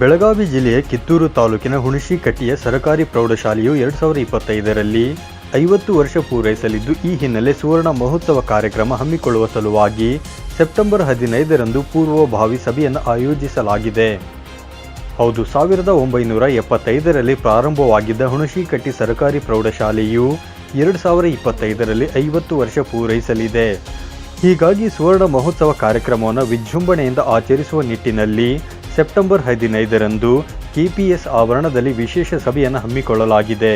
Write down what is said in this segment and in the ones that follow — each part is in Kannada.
ಬೆಳಗಾವಿ ಜಿಲ್ಲೆಯ ಕಿತ್ತೂರು ತಾಲೂಕಿನ ಹುಣಶಿಕಟ್ಟಿಯ ಸರಕಾರಿ ಪ್ರೌಢಶಾಲೆಯು ಎರಡು ಸಾವಿರದ ಇಪ್ಪತ್ತೈದರಲ್ಲಿ ಐವತ್ತು ವರ್ಷ ಪೂರೈಸಲಿದ್ದು, ಈ ಹಿನ್ನೆಲೆ ಸುವರ್ಣ ಮಹೋತ್ಸವ ಕಾರ್ಯಕ್ರಮ ಹಮ್ಮಿಕೊಳ್ಳುವ ಸಲುವಾಗಿ ಸೆಪ್ಟೆಂಬರ್ ಹದಿನೈದರಂದು ಪೂರ್ವಭಾವಿ ಸಭೆಯನ್ನು ಆಯೋಜಿಸಲಾಗಿದೆ. ಹೌದು, ಸಾವಿರದ ಒಂಬೈನೂರ ಎಪ್ಪತ್ತೈದರಲ್ಲಿ ಪ್ರಾರಂಭವಾಗಿದ್ದ ಹುಣಶಿಕಟ್ಟಿ ಸರಕಾರಿ ಪ್ರೌಢಶಾಲೆಯು ಎರಡು ಸಾವಿರ ಇಪ್ಪತ್ತೈದರಲ್ಲಿ ಐವತ್ತು ವರ್ಷ ಪೂರೈಸಲಿದೆ. ಹೀಗಾಗಿ ಸುವರ್ಣ ಮಹೋತ್ಸವ ಕಾರ್ಯಕ್ರಮವನ್ನು ವಿಜೃಂಭಣೆಯಿಂದ ಆಚರಿಸುವ ನಿಟ್ಟಿನಲ್ಲಿ ಸೆಪ್ಟೆಂಬರ್ ಹದಿನೈದರಂದು ಕೆಪಿಎಸ್ ಆವರಣದಲ್ಲಿ ವಿಶೇಷ ಸಭೆಯನ್ನು ಹಮ್ಮಿಕೊಳ್ಳಲಾಗಿದೆ.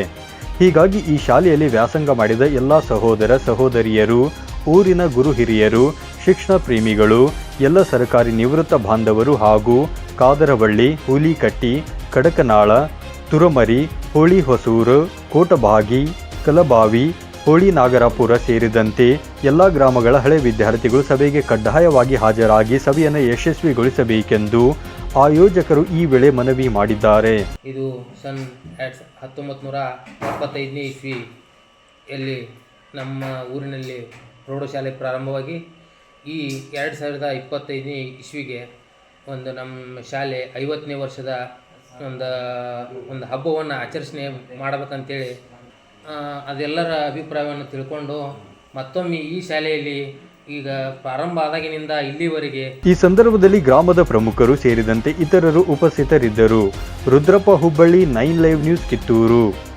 ಹೀಗಾಗಿ ಈ ಶಾಲೆಯಲ್ಲಿ ವ್ಯಾಸಂಗ ಮಾಡಿದ ಎಲ್ಲ ಸಹೋದರ ಸಹೋದರಿಯರು, ಊರಿನ ಗುರು ಹಿರಿಯರು, ಶಿಕ್ಷಣ ಪ್ರೇಮಿಗಳು, ಎಲ್ಲ ಸರ್ಕಾರಿ ನಿವೃತ್ತ ಬಾಂಧವರು ಹಾಗೂ ಕಾದರವಳ್ಳಿ, ಹುಲಿಕಟ್ಟಿ, ಕಡಕನಾಳ, ತುರಮರಿ, ಹೋಳಿ ಹೊಸೂರು, ಕೋಟಬಾಗಿ, ಕಲಬಾವಿ, ಹೋಳಿ ನಾಗರಾಪುರ ಸೇರಿದಂತೆ ಎಲ್ಲ ಗ್ರಾಮಗಳ ಹಳೆ ವಿದ್ಯಾರ್ಥಿಗಳು ಸಭೆಗೆ ಕಡ್ಡಾಯವಾಗಿ ಹಾಜರಾಗಿ ಸಭೆಯನ್ನು ಯಶಸ್ವಿಗೊಳಿಸಬೇಕೆಂದು ಆಯೋಜಕರು ಈ ವೇಳೆ ಮನವಿ ಮಾಡಿದ್ದಾರೆ. ಇದು ಸನ್ ಹತ್ತೊಂಬತ್ತು ನೂರ ಎಪ್ಪತ್ತೈದನೇ ಇಸ್ವಿ ಎಲ್ಲಿ ನಮ್ಮ ಊರಿನಲ್ಲಿ ಪ್ರೌಢಶಾಲೆ ಪ್ರಾರಂಭವಾಗಿ ಈ ಎರಡು ಸಾವಿರದ ಇಪ್ಪತ್ತೈದನೇ ಇಸ್ವಿಗೆ ಒಂದು ನಮ್ಮ ಶಾಲೆ ಐವತ್ತನೇ ವರ್ಷದ ಒಂದು ಒಂದು ಹಬ್ಬವನ್ನು ಆಚರಿಸಣೆ ಮಾಡಬೇಕಂತೇಳಿ ಅದೆಲ್ಲರ ಅಭಿಪ್ರಾಯವನ್ನು ತಿಳ್ಕೊಂಡು ಮತ್ತೊಮ್ಮೆ ಈ ಶಾಲೆಯಲ್ಲಿ ಈಗ ಪ್ರಾರಂಭ ಆದಾಗಿನಿಂದ ಇಲ್ಲಿವರೆಗೆ ಈ ಸಂದರ್ಭದಲ್ಲಿ ಗ್ರಾಮದ ಪ್ರಮುಖರು ಸೇರಿದಂತೆ ಇತರರು ಉಪಸ್ಥಿತರಿದ್ದರು. Rudrappa Hubballi nine live news Kittur.